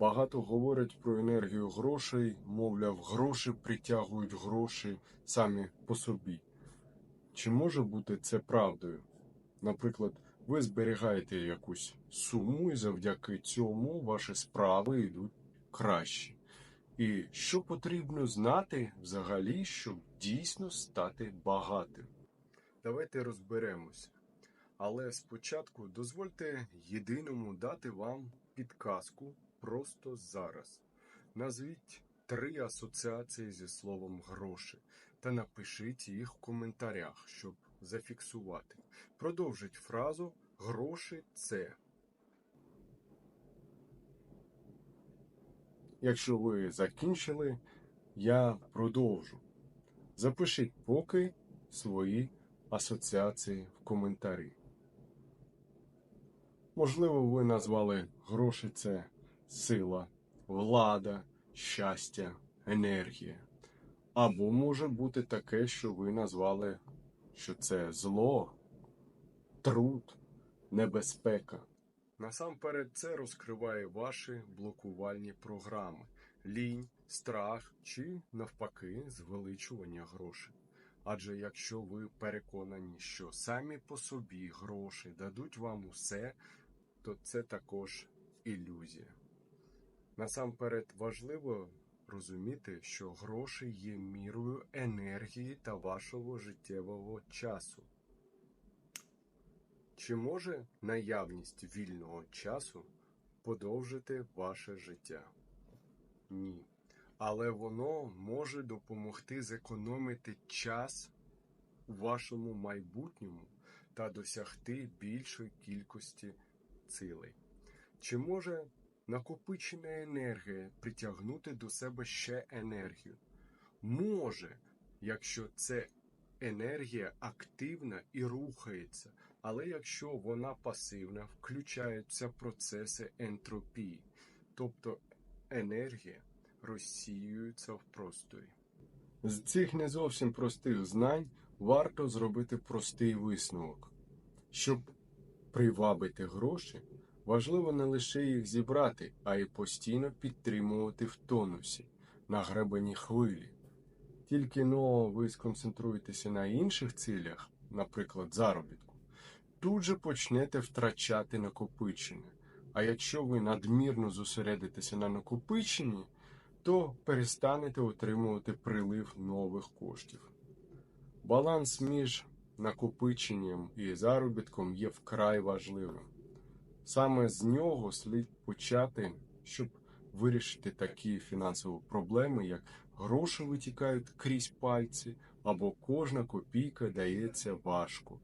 Багато говорять про енергію грошей, мовляв, гроші притягують гроші самі по собі. Чи може бути це правдою? Наприклад, ви зберігаєте якусь суму, і завдяки цьому ваші справи йдуть краще. І що потрібно знати взагалі, щоб дійсно стати багатим? Давайте розберемося. Але спочатку дозвольте єдиному дати вам підказку просто зараз. Назвіть три асоціації зі словом гроші та напишіть їх в коментарях, щоб зафіксувати. Продовжіть фразу гроші це. Якщо ви закінчили, я продовжу. Запишіть поки свої асоціації в коментарі. Можливо, ви назвали гроші це сила, влада, щастя, енергія. Або може бути таке, що ви назвали, що це зло, труд, небезпека. Насамперед це розкриває ваші блокувальні програми, лінь, страх чи, навпаки, звеличування грошей. Адже якщо ви переконані, що самі по собі гроші дадуть вам усе, то це також ілюзія. Насамперед важливо розуміти, що гроші є мірою енергії та вашого життєвого часу. Чи може наявність вільного часу подовжити ваше життя? Ні. Але воно може допомогти зекономити час у вашому майбутньому та досягти більшої кількості цілей. Чи може накопичена енергія притягнути до себе ще енергію? Може, якщо це енергія активна і рухається, але якщо вона пасивна, включаються процеси ентропії, тобто енергія розсіюється в просторі. З цих не зовсім простих знань варто зробити простий висновок. Щоб привабити гроші, важливо не лише їх зібрати, а й постійно підтримувати в тонусі, на гребені хвилі. Тільки но ви сконцентруєтеся на інших цілях, наприклад, заробітку, тут же почнете втрачати накопичення. А якщо ви надмірно зосередитеся на накопиченні, то перестанете отримувати прилив нових коштів. Баланс між накопиченням і заробітком є вкрай важливим. Саме з нього слід почати, щоб вирішити такі фінансові проблеми, як гроші витікають крізь пальці, або кожна копійка дається важко.